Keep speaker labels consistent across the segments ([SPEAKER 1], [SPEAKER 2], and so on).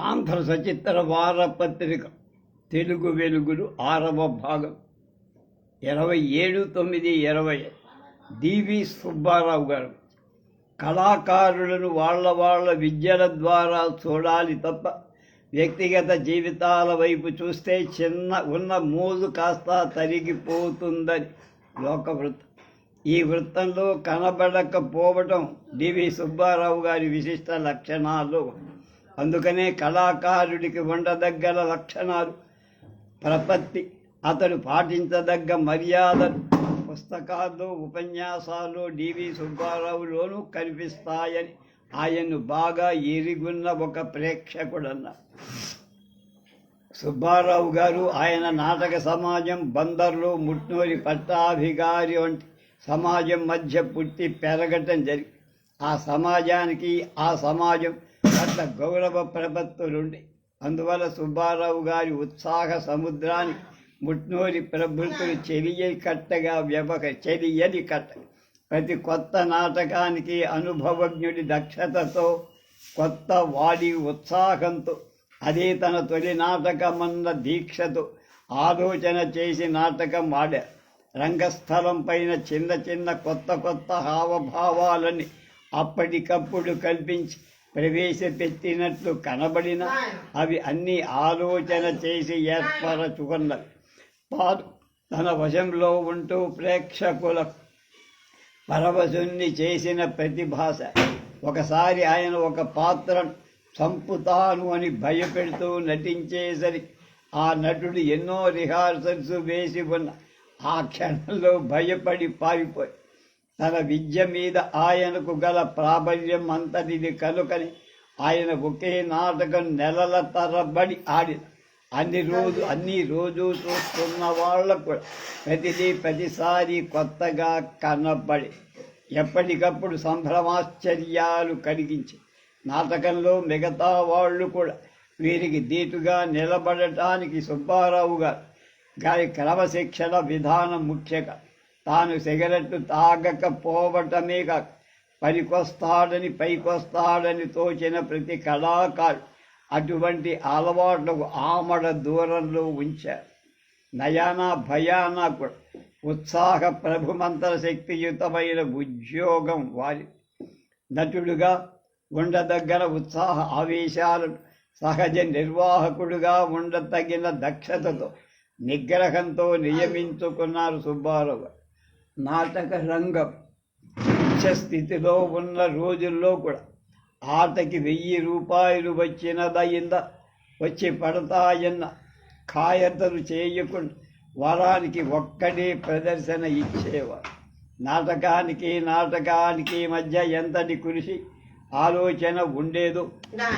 [SPEAKER 1] ఆంధ్ర సచిత్ర వారపత్రిక తెలుగు వెలుగులు ఆరవ భాగం. ఇరవై ఏడు తొమ్మిది ఇరవై. డివి సుబ్బారావు గారు. కళాకారులను వాళ్ళ వాళ్ళ విద్యల ద్వారా చూడాలి తప్ప వ్యక్తిగత జీవితాల వైపు చూస్తే చిన్న ఉన్న మూలు కాస్త తరిగిపోతుందని లోకవృత్తం. ఈ వృత్తంలో కనబడకపోవటం డివి సుబ్బారావు గారి విశిష్ట లక్షణాలు. అందుకనే కళాకారుడికి ఉండదగ్గల లక్షణాలు. ప్రపత్తి అతడు పాటించదగ్గ మర్యాదలు. పుస్తకాలు ఉపన్యాసాలు డివి సుబ్బారావులోనూ కనిపిస్తాయని ఆయన్ను బాగా ఎరిగున్న ఒక ప్రేక్షకుడన్నారు సుబ్బారావు గారు ఆయన నాటక సమాజం బందర్లో ముట్నూరి పట్టాభిగారి వంటి సమాజం మధ్య పుట్టి పెరగటం జరిగి ఆ సమాజానికి ఆ సమాజం పట్ల గౌరవ ప్రపత్తులుండి. అందువల్ల సుబ్బారావు గారి ఉత్సాహ సముద్రాన్ని ముట్నూరి ప్రభుత్వం చెరియ కట్టగా వ్యవహ చెలియని కట్ట. ప్రతి కొత్త నాటకానికి అనుభవజ్ఞుడి దక్షతతో కొత్త వాడి ఉత్సాహంతో అదే తన తొలి నాటకమన్న దీక్షతో ఆలోచన చేసి నాటకం ఆడారు రంగస్థలం పైన చిన్న చిన్న కొత్త కొత్త హావభావాలని అప్పటికప్పుడు కల్పించి ప్రవేశపెట్టినట్లు కనబడిన అవి అన్ని ఆలోచన చేసి ఏర్పరచుకున్నవి. వారు తన వశంలో ఉంటూ ప్రేక్షకుల పరవశుణ్ణి చేసిన ప్రతిభాష ఒకసారి ఆయన ఒక పాత్రను చంపుతాను అని భయపెడుతూ నటించేసరి ఆ నటుడు ఎన్నో రిహార్సల్స్ వేసి ఉన్న ఆ క్షణంలో భయపడి పారిపోయి తన విద్య మీద ఆయనకు గల ప్రాబల్యం అంతటిది కనుకని ఆయన ఒకే నాటకం నెలల తరబడి ఆడిన అన్ని రోజు అన్ని రోజు చూస్తున్న వాళ్ళకు ప్రతిదీ ప్రతిసారి కొత్తగా కనబడి ఎప్పటికప్పుడు సంభ్రమాశ్చర్యాలు కలిగించి నాటకంలో మిగతా వాళ్ళు కూడా వీరికి దీటుగా నిలబడటానికి సుబ్బారావు గారు గారి క్రమశిక్షణ విధానం ముఖ్యంగా తాను సిగరెట్ తాగకపోవటమే కాక పనికొస్తాడని పైకొస్తాడని తోచిన ప్రతి కళాకారు అటువంటి అలవాట్లకు ఆమడ దూరంలో ఉంచారు. నయానా భయానా కూడా ఉత్సాహ ప్రభుమంతర శక్తియుతమైన ఉద్యోగం వారి. నటుడుగా ఉండదగ్గర ఉత్సాహ ఆవేశాలను సహజ నిర్వాహకుడుగా ఉండతగిన దక్షతతో నిగ్రహంతో నియమించుకున్నారు సుబ్బారావు నాటక రంగం స్థితిలో ఉన్న రోజుల్లో కూడా ఆటకి వెయ్యి రూపాయలు వచ్చినదయిందా వచ్చి పడతాయన్న ఖాయతలు చేయకుండా వరానికి ఒక్కడే ప్రదర్శన ఇచ్చేవారు. నాటకానికి నాటకానికి మధ్య ఎంతటి కృషి? ఆలోచన ఉండేదో.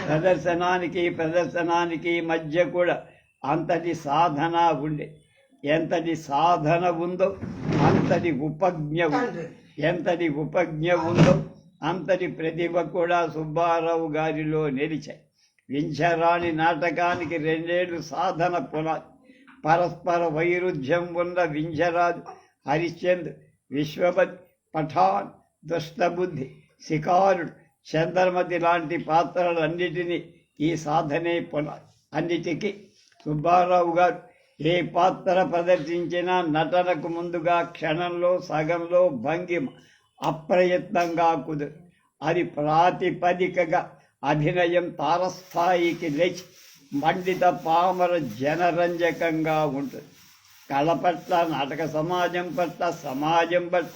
[SPEAKER 1] ప్రదర్శనానికి ప్రదర్శనానికి మధ్య కూడా అంతటి సాధన ఉండే. ఎంతటి సాధన ఉందో అంతటి ఉపజ్ఞ ఎంతటి ఉపజ్ఞ ఉందో అంతటి ప్రతిభ కూడా సుబ్బారావు గారిలో నిలిచాయి. వించరాని నాటకానికి రెండేళ్ళు సాధన పునాది పరస్పర వైరుధ్యం ఉన్న వింజరాజు హరిశ్చంద్ర విశ్వపతి పఠాన్ దుష్టబుద్ధి శికారుడు చంద్రమతి లాంటి పాత్రలన్నిటినీ ఈ సాధనే పునాది అన్నిటికీ సుబ్బారావు గారు ఏ పాత్ర ప్రదర్శించినా నటనకు ముందుగా క్షణంలో సగంలో భంగిమ అప్రయత్నంగా కుదు అది ప్రాతిపదికగా అభినయం తారస్థాయికి లేచి మండిత పామర జనరంజకంగా ఉంటుంది కళ పట్ల నాటక సమాజం పట్ల సమాజం పట్ల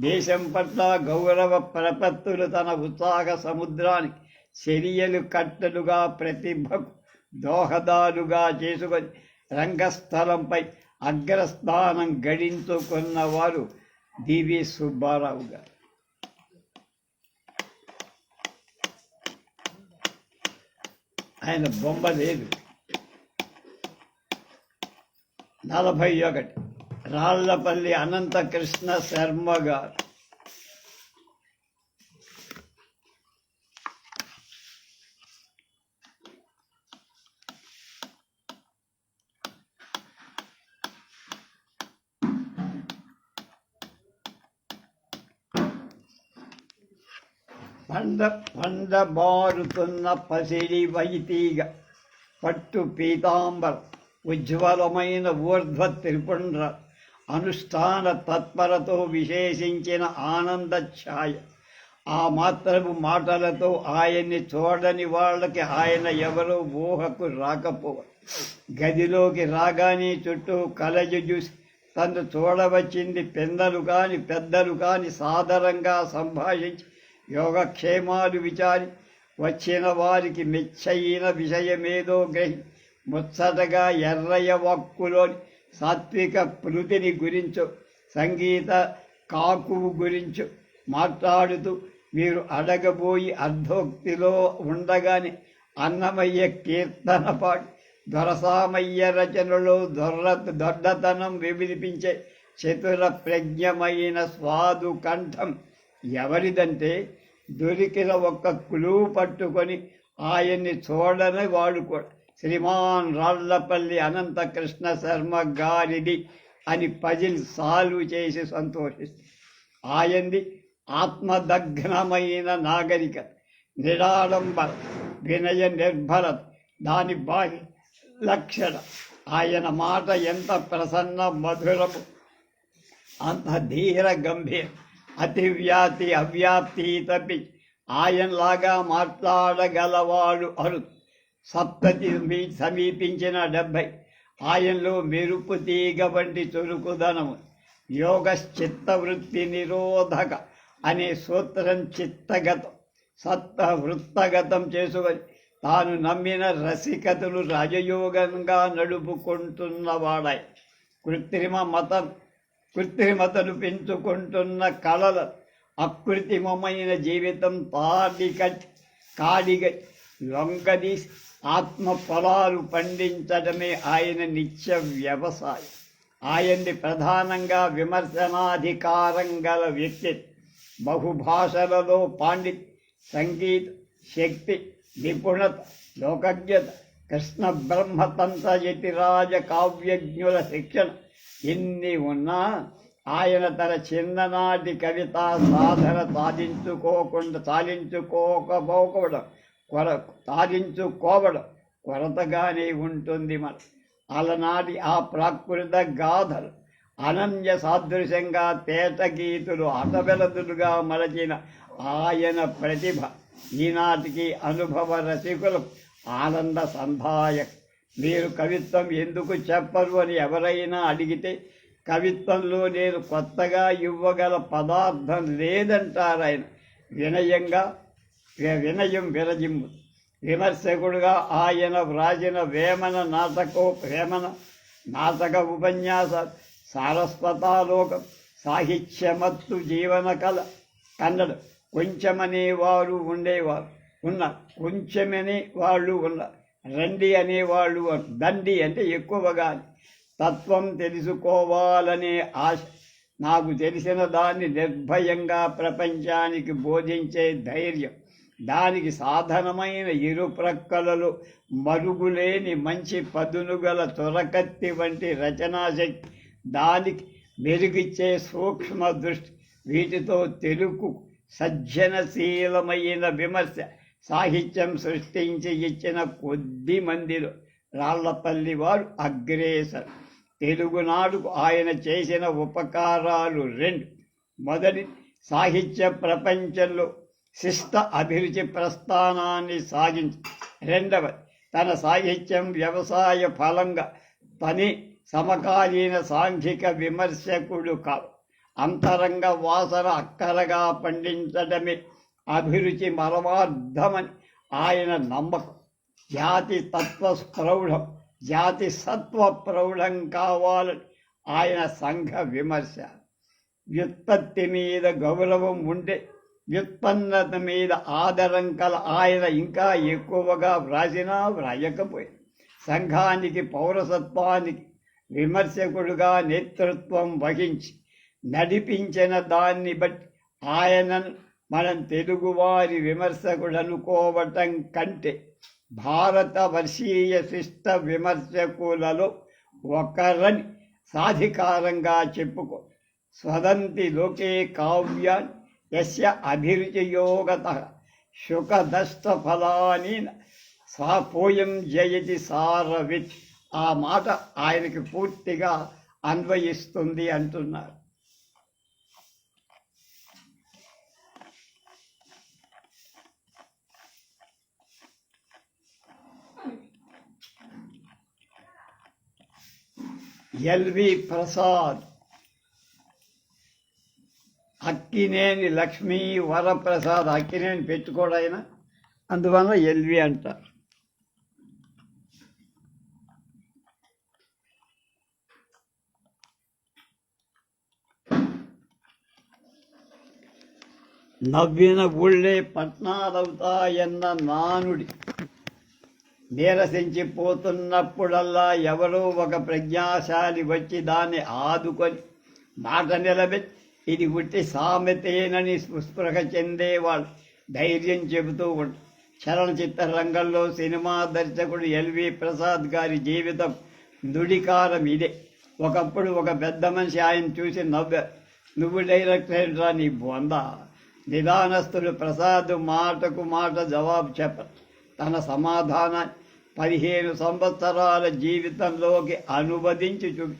[SPEAKER 1] దేశం పట్ల గౌరవ ప్రపత్తులు తన ఉత్సాహ సముద్రానికి చర్యలు కట్టలుగా ప్రతిభకు దోహదాలుగా చేసుకొని రంగస్థలంపై అగ్రస్థానం గడించుకున్న వారు డివి సుబ్బారావు గారు. ఆయన బొమ్మ లేదు. నలభై ఒకటి రాళ్ళపల్లి అనంతకృష్ణ శర్మ గారు. పండ పండబారుతున్న పసిడి వైతీగ. పట్టు పీతాంబర ఉజ్వలమైన ఊర్ధ్వ త్రిపుండ్ర. అనుష్ఠాన తత్పరతో విశేషించిన ఆనంద ఛాయ. ఆ మాత్రము మాటలతో ఆయన్ని చూడని వాళ్ళకి ఆయన ఎవరో ఊహకు రాకపో గదిలోకి రాగానే చుట్టూ కలజు చూసి తను చూడవచ్చింది పెద్దలు కాని పెద్దలు కాని సాదరంగా సంభాషించి యోగక్షేమాలు విచారి వచ్చిన వారికి మెచ్చయిన విషయమేదో గ్రహి ముచ్చటగా ఎర్రయ వక్కులోని సాత్విక పృతిని గురించు సంగీత కాకువు గురించు మాట్లాడుతూ మీరు అడగబోయి అర్ధోక్తిలో ఉండగానే అన్నమయ్య కీర్తన పాడి దొరసామయ్య రచనలో దొర్ర దొడ్డతనం వివిలిపించే చతుర ప్రజ్ఞమైన స్వాదు కంఠం ఎవరిదంటే దొరికిన ఒక్క కులువు పట్టుకొని ఆయన్ని చూడని వాడు కూడా శ్రీమాన్ రాళ్ళపల్లి అనంత కృష్ణ శర్మ గారిది అని పజిల్ సాల్వ్ చేసి సంతోషిస్తుంది. ఆయంది ఆత్మదగ్నమైన నాగరికత నిరాడంబర వినయ నిర్భరత దాని బాహ్య లక్షణ. ఆయన మాట ఎంత ప్రసన్న మధురము అంత ధీర గంభీరం. అతివ్యాప్తి అవ్యాప్తి తప్పి ఆయనలాగా మాట్లాడగలవాడు అరు. సప్తతి సమీపించిన డెబ్భై. ఆయనలో మెరుపు తీగ వంటి చురుకుదనము. యోగ చిత్తవృత్తి నిరోధక అనే సూత్రం చిత్తగతం. సత్త వృత్తగతం చేసుకొని తాను నమ్మిన రసికతలు రాజయోగంగా నడుపుకుంటున్నవాడాయి. కృత్రిమ మతం కృత్రిమతను పెంచుకుంటున్న కళల అకృత్రిమమైన జీవితం తాడికట్ కాడిగట్ లొంగది ఆత్మ పొలాలు పండించడమే ఆయన నిత్య వ్యవసాయం. ఆయన్ని ప్రధానంగా విమర్శనాధికారం గల వ్యక్తి బహుభాషలలో పాండిత్ సంగీత శక్తి నిపుణత లోకజ్ఞత కృష్ణ బ్రహ్మతంత్ర యతిరాజ కావ్యజ్ఞుల శిక్షణ ఎన్ని ఉన్నా ఆయన తన చిన్ననాటి కవిత సాధన సాధించుకోకుండా సాధించుకోకపోకపోవడం కొర సాధించుకోవడం కొరతగానే ఉంటుంది మన అలనాటి ఆ ప్రాకృత గాథలు అనన్య సాదృశ్యంగా తేటగీతులు అటబెలదులుగా మలచిన ఆయన ప్రతిభ ఈనాటికి అనుభవ రసికులు ఆనంద సంధాయక. మీరు కవిత్వం ఎందుకు చెప్పరు అని ఎవరైనా అడిగితే కవిత్వంలో నేను కొత్తగా ఇవ్వగల పదార్థం లేదంటారు ఆయన. వినయంగా వినయం విరజిమ్ము. విమర్శకుడుగా ఆయన వ్రాసిన వేమన నాటకో వేమన నాటక ఉపన్యాస సారస్వతాలోకం సాహిత్యమత్తు జీవన కళ కన్నడ కొంచెమనే వారు ఉండేవారు ఉన్న కొంచెమనే వాళ్ళు ఉన్నారు. రండి అనేవాళ్ళు దండి అంటే ఎక్కువగా తత్వం తెలుసుకోవాలనే ఆశ. నాకు తెలిసిన దాన్ని నిర్భయంగా ప్రపంచానికి బోధించే ధైర్యం. దానికి సాధనమైన ఇరు ప్రక్కలలో మరుగులేని మంచి పదునుగల తొరకత్తి వంటి రచనాశక్తి. దానికి మెరుగిచ్చే సూక్ష్మ దృష్టి వీటితో తెలుగు సజ్జనశీలమైన విమర్శ. సాహిత్యం సృష్టించి ఇచ్చిన కొద్ది మందిలో రాళ్ళపల్లి వారు అగ్రేసర్ తెలుగునాడుకు ఆయన చేసిన ఉపకారాలు రెండు. మొదటి సాహిత్య ప్రపంచంలో శిష్ట అభిరుచి ప్రస్థానాన్ని సాగించి రెండవది తన సాహిత్యం వ్యవసాయ ఫలంగా పని సమకాలీన సాంఘిక విమర్శకుడు కావు. అంతరంగ వాసన అక్కరగా పండించడమే అభిరుచి మరమార్థమని ఆయన నమ్మకం. జాతి తత్వ ప్రౌఢం జాతి సత్వ ప్రౌఢం కావాలని ఆయన సంఘ విమర్శ. వ్యుత్పత్తి మీద గౌరవం ఉంటే వ్యుత్పన్నత మీద ఆదరం కల ఆయన ఇంకా ఎక్కువగా వ్రాసినా వ్రాయకపోయింది సంఘానికి పౌరసత్వానికి విమర్శకుడుగా నేతృత్వం వహించి నడిపించిన దాన్ని బట్టి ఆయనను మనం తెలుగువారి విమర్శకుడు అనుకోవటం కంటే భారత వర్షీయ శిష్ట విమర్శకులలో ఒకరని సాధికారంగా చెప్పుకో. స్వదంతి లోకే కావ్యాన్ యస్య అభిరుచియోగత శుకదష్ట ఫలాని సా పోయం జయతి సారవిత్. ఆ మాట ఆయనకి పూర్తిగా అన్వయిస్తుంది అంటున్నారు. L V Prasad. Akkineni Lakshmi Varaprasad Akkineni పెట్టుకోడు ఆయన. అందువల్ల ఎల్వి అంటారు. నవ్విన ఊళ్ళే పట్నాలవుతాయన్న నానుడి. నీరసించిపోతున్నప్పుడల్లా ఎవరో ఒక ప్రజ్ఞాశాలి వచ్చి దాన్ని ఆదుకొని మాట నిలబెట్టి ఇది ఉట్టి సామెతేనని స్పృహ చెందేవాళ్ళు ధైర్యం చెబుతూ ఉంటారు చలనచిత్ర రంగంలో సినిమా దర్శకుడు ఎల్వి ప్రసాద్ గారి జీవితం నుడికారం ఇదే. ఒకప్పుడు ఒక పెద్ద మనిషి ఆయన చూసి నవ్వారు నువ్వు డైరెక్టర్ రా నీ బొంద? నిదానస్తుడు ప్రసాద్ మాటకు మాట జవాబు చెప్పరు తన సమాధానాన్ని పదిహేను సంవత్సరాల జీవితంలోకి అనువదించి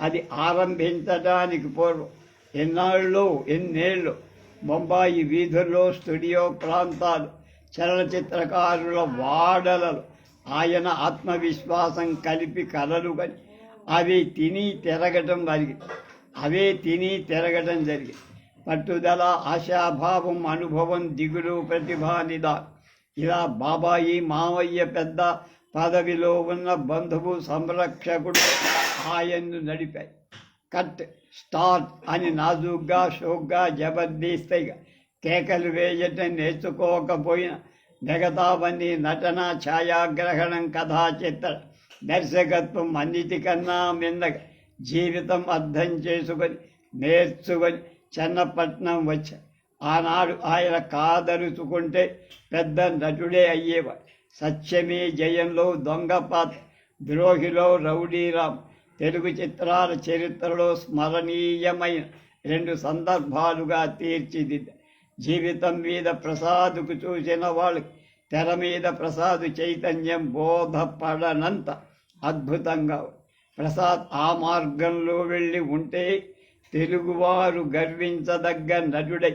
[SPEAKER 1] అది ఆరంభించడానికి పూర్వం. ఎన్నాళ్ళు ఎన్నేళ్ళు? బొంబాయి వీధుల్లో స్టూడియో ప్రాంతాలు చలనచిత్రకారుల వాడలలు ఆయన ఆత్మవిశ్వాసం కలిపి కలలు కని అవి తిని తిరగటం జరిగింది. అవే తిని తిరగటం జరిగింది. పట్టుదల ఆశాభావం అనుభవం దిగులు ప్రతిభా నిదానం ఇలా బాబాయి మావయ్య పెద్ద పదవిలో ఉన్న బంధువు సంరక్షకుడు ఆయన్ను నడిపాయి. కట్ స్టార్ట్ అని నాజుగ్గా షోగ్గా జబర్దస్తిగా కేకలు వేయటం నేర్చుకోకపోయినా మిగతావన్నీ నటన ఛాయాగ్రహణం కథా చిత్ర దర్శకత్వం అన్నిటికన్నా మిందగా జీవితం అర్థం చేసుకొని నేర్చుకొని చెన్నపట్నం వచ్చా. ఆనాడు ఆయన కాదరుచుకుంటే పెద్ద నటుడే అయ్యేవాడు. సత్యమే జయంలో దొంగ పాత్ర ద్రోహిలో రౌడీరామ్ తెలుగు చిత్రాల చరిత్రలో స్మరణీయమైన రెండు సందర్భాలుగా తీర్చిదిద్ద జీవితం మీద ప్రసాదుకు చూసిన వాళ్ళకి తెర మీద ప్రసాద్ చైతన్యం బోధపడనంత అద్భుతంగా ప్రసాద్ ఆ మార్గంలో వెళ్ళి ఉంటే తెలుగువారు గర్వించదగ్గ నటుడై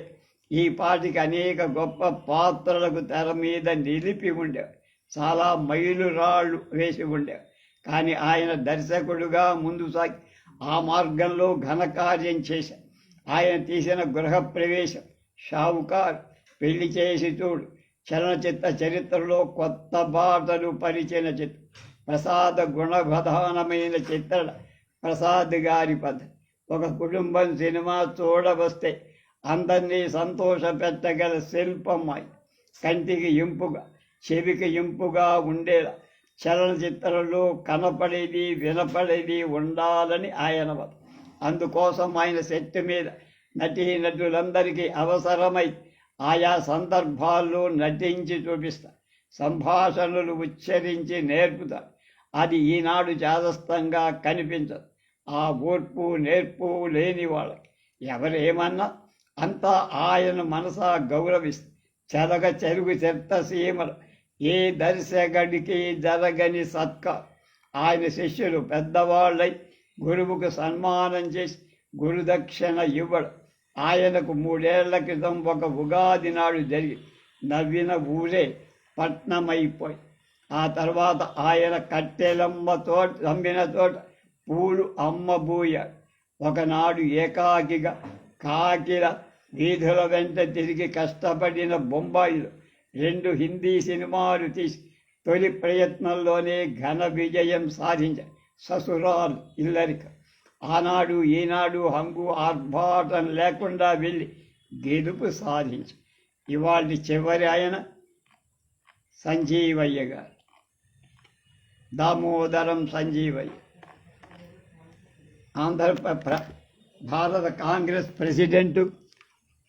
[SPEAKER 1] ఈ పాటికి అనేక గొప్ప పాత్రలకు తెర మీద నిలిపి ఉండేవి చాలా మైలురాళ్ళు వేసి ఉండేవి కానీ ఆయన దర్శకుడుగా ముందు సాగి ఆ మార్గంలో ఘనకార్యం చేశారు ఆయన తీసిన గృహప్రవేశం షావుకార్ పెళ్ళి చేసి చూడు. చలనచిత్ర చరిత్రలో కొత్త బాటలు పరిచిన చిత్రం ప్రసాద గుణప్రధానమైన చిత్ర ప్రసాద్ గారి పద్ధతి. ఒక కుటుంబం సినిమా చూడవస్తే అందరినీ సంతోష పెట్టగల శిల్పం కంటికి ఇంపుగా చెవికి ఇంపుగా ఉండేలా. చలనచిత్రంలో కనపడేది వినపడేది ఉండాలని ఆయన వారు అందుకోసం ఆయన శక్తి మీద నటీ నటులందరికీ అవసరమై ఆయా సందర్భాల్లో నటించి చూపిస్తా సంభాషణలు ఉచ్చరించి నేర్పుతా. అది ఈనాడు జాదస్తంగా కనిపించదు. ఆ ఓర్పు నేర్పు లేని వాళ్ళకి ఎవరేమన్నా అంతా ఆయన మనస గౌరవి చెరగ చెరుగు చెత్త సీమ ఏ దర్శకుడికి జరగని సత్క. ఆయన శిష్యులు పెద్దవాళ్ళై గురువుకు సన్మానం చేసి గురుదక్షిణ ఇవ్వడు. ఆయనకు మూడేళ్ళ క్రితం ఒక ఉగాది నాడు జరిగి నవ్విన ఊరే పట్నమైపోయి ఆ తర్వాత ఆయన కట్టెలమ్మతో నమ్మిన అమ్మిన తోట పూలు అమ్మబూయ ఒకనాడు ఏకాకిగా కాకిల వీధుల వెంట తిరిగి కష్టపడిన బొంబాయిలో రెండు హిందీ సినిమాలు తీసి తొలి ప్రయత్నంలోనే ఘన విజయం సాధించారు ససురాల్ ఇల్లరిక. ఆనాడు ఈనాడు హంగు ఆర్భాటం లేకుండా వెళ్ళి గెలుపు సాధించి. ఇవాళ చివరి ఆయన సంజీవయ్య గారు. దామోదరం సంజీవయ్య. ఆంధ్ర భారత కాంగ్రెస్ ప్రెసిడెంటు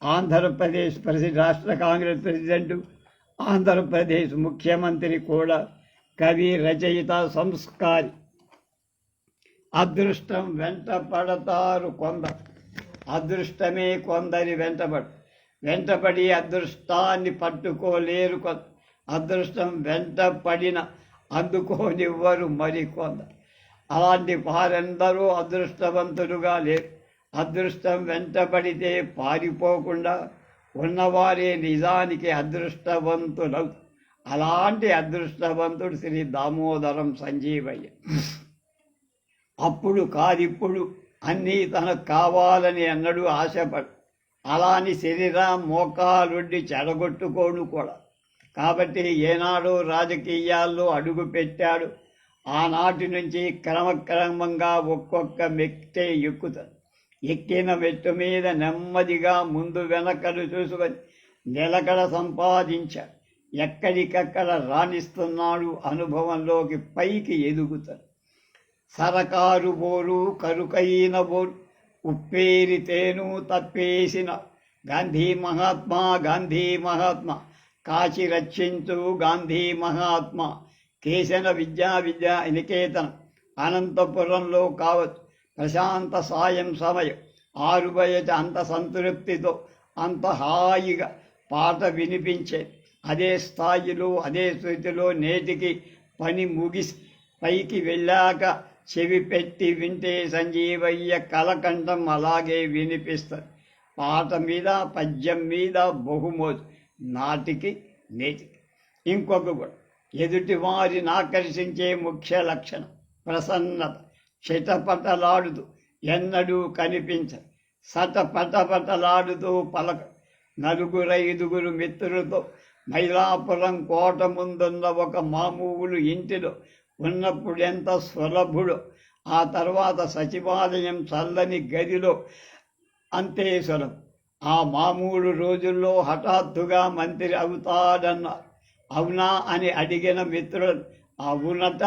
[SPEAKER 1] ఆంధ్రప్రదేశ్ ప్రసి రాష్ట్ర కాంగ్రెస్ ప్రెసిడెంట్ ఆంధ్రప్రదేశ్ ముఖ్యమంత్రి కూడా కవి రచయిత సంస్కారి. అదృష్టం వెంట పడతారు కొందరు. అదృష్టమే కొందరి వెంటబడు. వెంటపడి అదృష్టాన్ని పట్టుకోలేరు కొ అదృష్టం వెంట పడిన అందుకోనివ్వరు మరికొందరు అలాంటి వారెందరూ అదృష్టవంతులుగా లేరు. అదృష్టం వెంటబడితే పారిపోకుండా ఉన్నవారే నిజానికి అదృష్టవంతుడు అలాంటి అదృష్టవంతుడు శ్రీ దామోదరం సంజీవయ్య. అప్పుడు కాదిప్పుడు అన్నీ తనకు కావాలని అన్నడు ఆశపడు. అలాని శరీరం మోకాలుండి చెడగొట్టుకోడు కూడా. కాబట్టి ఏనాడు రాజకీయాల్లో అడుగు పెట్టాడు. ఆనాటి నుంచి క్రమక్రమంగా ఒక్కొక్క మెట్టే ఎక్కుతాడు. ఎక్కిన మెట్టు మీద నెమ్మదిగా ముందు వెనకలు చూసుకొని నిలకడ సంపాదించ. ఎక్కడికక్కడ రాణిస్తున్నాడు అనుభవంలోకి పైకి ఎదుగుతాడు. సరకారు బోరు కరుకైన బోరు ఉప్పేరితేను తప్పేసిన. గాంధీ మహాత్మా గాంధీ మహాత్మా కాశీ రక్షించు గాంధీ మహాత్మా కేశన విద్యా విద్యా నికేతనం అనంతపురంలో కావచ్చు ప్రశాంత సాయం సమయం. ఆరు బయట అంత సంతృప్తితో అంత హాయిగా పాట వినిపించే అదే స్థాయిలో అదే స్థితిలో నేటికి పని ముగిసి పైకి వెళ్ళాక చెవి పెట్టి వింటే సంజీవయ్య కలకంఠం అలాగే వినిపిస్తుంది. పాట మీద పద్యం మీద బహుమోజు నాటికి నేటికి. ఇంకొక కూడా ఎదుటి వారిని ఆకర్షించే ముఖ్య లక్షణం ప్రసన్నత. చిటపటలాడుతూ ఎన్నడూ కనిపించ సటపటపటలాడుతూ పలక నలుగురైదుగురు మిత్రులతో మైలాపురం కోట ముందున్న ఒక మామూలు ఇంటిలో ఉన్నప్పుడెంత సులభుడు ఆ తర్వాత సచివాలయం చల్లని గదిలో అంతే సులభం. ఆ మామూలు రోజుల్లో హఠాత్తుగా మంత్రి అవుతాడన్నారు. అవునా అని అడిగిన మిత్రుడు అవునట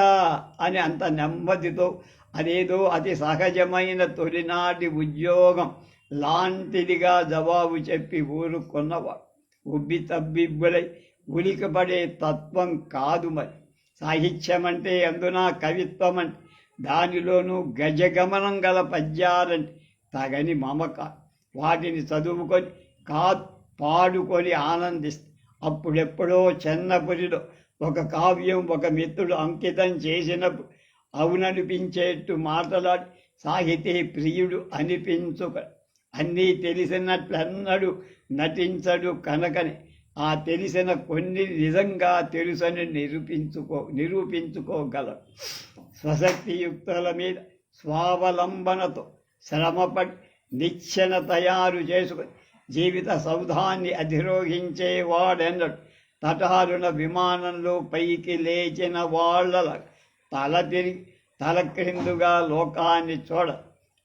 [SPEAKER 1] అని అంత నెమ్మదితో అదేదో అతి సహజమైన తొలినాటి ఉద్యోగం. లాంటిదిగా జవాబు చెప్పి ఊరుకున్నవాడు ఉబ్బి తబ్బిబ్బులై ఉలికబడే తత్వం కాదు మరి. సాహిత్యం అంటే అందున కవిత్వం అంటే దానిలోనూ గజగమనం గల పద్యాలంటే తగని మమక. వాటిని చదువుకొని కా పాడుకొని ఆనందిస్తాయి అప్పుడెప్పుడో చెన్నపురిలో ఒక కావ్యం ఒక మిత్రుడు అంకితం చేసినప్పుడు అవుననిపించేట్టు మాటలాడి సాహితీ ప్రియుడు అనిపించుక అన్నీ తెలిసినట్లన్నడు నటించడు కనుకని. ఆ తెలిసిన కొన్ని నిజంగా తెలుసని నిరూపించుకో నిరూపించుకోగల స్వశక్తియుక్తుల మీద స్వావలంబనతో శ్రమపడి నిచ్చెన తయారు చేసుకుని జీవిత సౌధాన్ని అధిరోహించేవాడెన్నడు. తటారున విమానంలో పైకి లేచిన వాళ్ళ తల తిరిగి తల క్రిందుగా లోకాన్ని చూడ.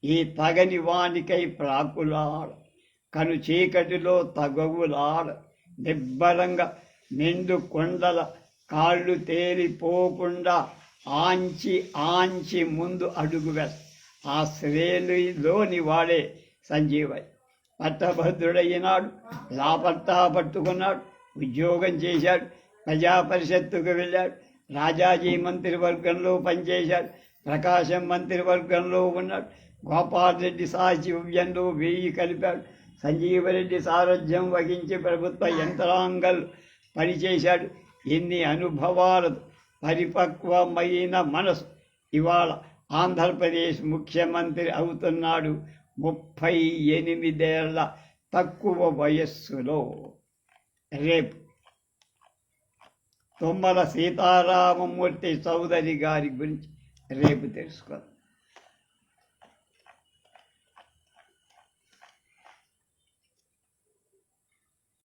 [SPEAKER 1] ఈ తగని వానికై ప్రాకులాడ. కను చీకటిలో తగవులాడ. నిబ్బరంగా నిండు కొండల కాళ్ళు తేలిపోకుండా ఆంచి ఆంచి ముందు అడుగు వేస్త ఆ శ్రేణులోని వాడే సంజీవయ్య. పట్టభద్రుడైనాడు లాపట్టా పట్టుకున్నాడు ఉద్యోగం చేశాడు ప్రజా పరిషత్తుకు వెళ్ళాడు రాజాజీ మంత్రివర్గంలో పనిచేశాడు ప్రకాశం మంత్రివర్గంలో ఉన్నాడు. గోపాలరెడ్డి సాహిత్యంలో వెయ్యి కలిపాడు. సంజీవరెడ్డి సారథ్యం వహించి ప్రభుత్వ యంత్రాంగాలు పనిచేశాడు. ఎన్ని అనుభవాలతో పరిపక్వమైన మనసు. ఇవాళ ఆంధ్రప్రదేశ్ ముఖ్యమంత్రి అవుతున్నాడు ముప్పై ఎనిమిదేళ్ళ తక్కువ వయస్సులో. రేపు తుమ్మల సీతారామమూర్తి చౌదరి గారి గురించి రేపు తెలుసుకుందాం.